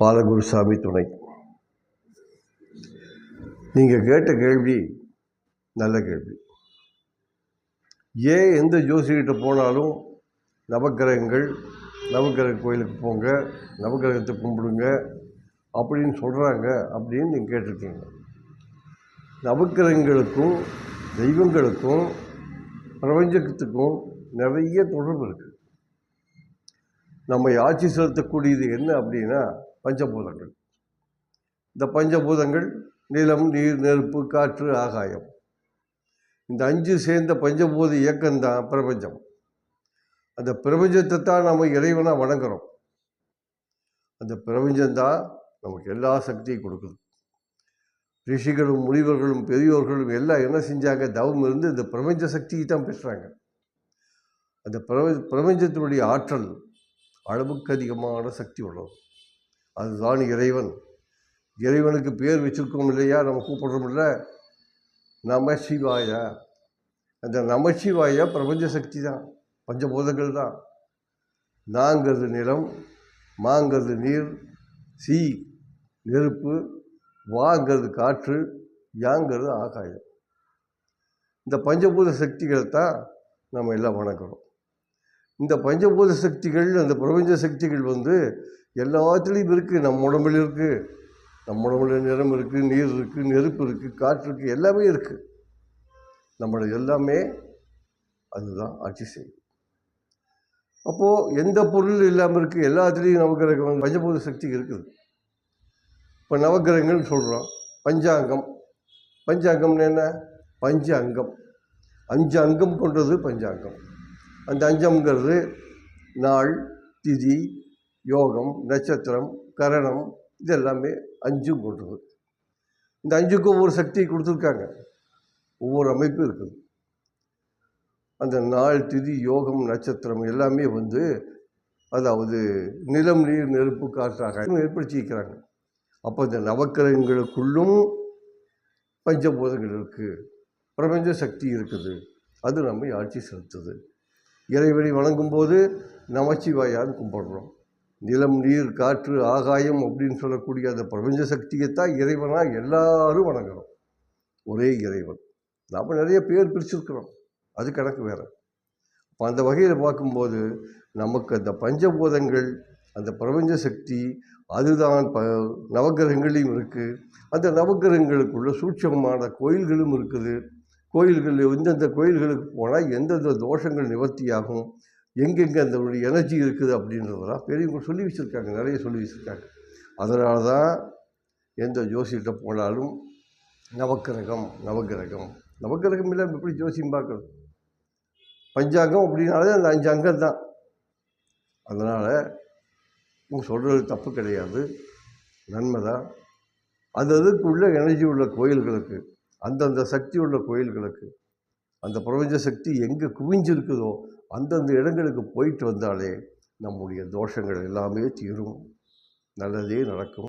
பாலகுருசாமி துணை. நீங்கள் கேட்ட கேள்வி நல்ல கேள்வி. ஏன் எந்த ஜோசிகிட்ட போனாலும் நவக்கிரகங்கள் நவக்கிரக கோயிலுக்கு போங்க நவக்கிரகத்தை கும்பிடுங்க அப்படின்னு சொல்கிறாங்க அப்படின்னு நீங்கள் கேட்டிருக்கீங்க. நவக்கிரகங்களுக்கும் தெய்வங்களுக்கும் பிரபஞ்சத்துக்கும் நிறைய தொடர்பு இருக்குது நம்மை ஆட்சி செலுத்தக்கூடியது என்ன அப்படின்னா பஞ்சபூதங்கள். இந்த பஞ்சபூதங்கள் நிலம் நீர் நெருப்பு காற்று ஆகாயம். இந்த அஞ்சு சேர்ந்த பஞ்சபூத இயக்கம்தான் பிரபஞ்சம். அந்த பிரபஞ்சத்தை தான் நம்ம இறைவனாக வணங்குறோம். அந்த பிரபஞ்சம்தான் நமக்கு எல்லா சக்தியும் கொடுக்குது. ரிஷிகளும் முனிவர்களும் பெரியோர்களும் எல்லாம் என்ன செஞ்சாங்க? தவம் இருந்து இந்த பிரபஞ்ச சக்தியை தான் பெற்றாங்க. அந்த பிரபஞ்ச பிரபஞ்சத்தினுடைய ஆற்றல் அளவுக்கு அதிகமான சக்தி உள்ளது. அதுதான் இறைவன். இறைவனுக்கு பேர் வச்சுருக்கோம் இல்லையா? நம்ம கூப்பிடுறோம் இல்லை சிவாய. அந்த நமசிவாய பிரபஞ்ச சக்தி தான். பஞ்சபூதங்கள் தான். நாங்கிறது நிலம் மாங்கிறது நீர் சீ நெருப்பு வாங்கிறது காற்று யாங்கிறது ஆகாயம். இந்த பஞ்சபூத சக்திகளை தான் நம்ம எல்லாம் வணங்குறோம். இந்த பஞ்சபூத சக்திகள் அந்த பிரபஞ்ச சக்திகள் வந்து எல்லாத்துலேயும் இருக்குது நம்ம உடம்புல இருக்குது நம்ம உடம்புல நிறம் இருக்குது நீர் இருக்குது நெருப்பு இருக்குது காற்று இருக்குது எல்லாமே இருக்குது நம்மளை எல்லாமே அதுதான் ஆட்சி செய்யும். அப்போது எந்த பொருள் இல்லாமல் இருக்குது எல்லாத்துலேயும் நவகிரகம் பஞ்சபூத சக்தி இருக்குது. இப்போ நவகிரகங்கள்னு சொல்கிறோம் பஞ்சாங்கம். பஞ்சாங்கம்னு என்ன? பஞ்ச அங்கம் அஞ்சு அங்கம் கொண்டது பஞ்சாங்கம். அந்த அஞ்சம்ங்கிறது நாள் திதி யோகம் நட்சத்திரம் கரணம் இது எல்லாமே அஞ்சும் கொண்டது. இந்த அஞ்சுக்கும் ஒவ்வொரு சக்தியை கொடுத்துருக்காங்க. ஒவ்வொரு அமைப்பும் இருக்குது. அந்த நாள் திதி யோகம் நட்சத்திரம் எல்லாமே வந்து அதாவது நிலம் நீர் நெருப்பு காற்றாக ஏற்படுத்திக்கிறாங்க அப்போ இந்த நவக்கிரகங்களுக்குள்ளும் பஞ்சபூதங்கள் இருக்குது பிரபஞ்ச சக்தி இருக்குது. அது நம்மை ஆட்சி செலுத்துது. இறைவனை வணங்கும்போது நமச்சிவாயான்னு கும்பிடுறோம். நிலம் நீர் காற்று ஆகாயம் அப்படின்னு சொல்லக்கூடிய அந்த பிரபஞ்ச சக்தியைத்தான் இறைவனாக எல்லாரும் வணங்குறோம் ஒரே இறைவன். நாம் நிறைய பேர் பிரிச்சிருக்கிறோம். அது கணக்கு வேறு. அப்போ அந்த வகையில் பார்க்கும்போது நமக்கு அந்த பஞ்சபூதங்கள் அந்த பிரபஞ்ச சக்தி அதுதான் ப நவகிரகங்களையும் இருக்குது அந்த நவகிரகங்களுக்குள்ள சூட்சமான கோயில்களும் இருக்குது. கோயில்களில் எந்தெந்த கோயில்களுக்கு போனால் எந்தெந்த தோஷங்கள் நிவர்த்தியாகும்? எங்கெங்கே அந்த ஒரு எனர்ஜி இருக்குது அப்படின்றதெல்லாம் பெரியவங்க சொல்லி வச்சுருக்காங்க நிறைய சொல்லி வச்சுருக்காங்க. அதனால தான் எந்த ஜோசியிட்ட போனாலும் நவக்கிரகம் நவக்கிரகம். நவக்கிரகம் இல்லாமல் எப்படி ஜோசியம் பார்க்குறது? பஞ்சாங்கம் அப்படின்னாலே அந்த அஞ்சு அங்கம் தான். அதனால் உங்க சொல்கிறது தப்பு கிடையாது. நன்மை தான். அது அதுக்குள்ள எனர்ஜி உள்ள கோயில்களுக்கு அந்தந்த சக்தி உள்ள கோயில்களுக்கு அந்த பிரபஞ்ச சக்தி எங்கே குவிஞ்சிருக்குதோ அந்தந்த இடங்களுக்கு போயிட்டு வந்தாலே நம்முடைய தோஷங்கள் எல்லாமே தீரும். நல்லதே நடக்கும்.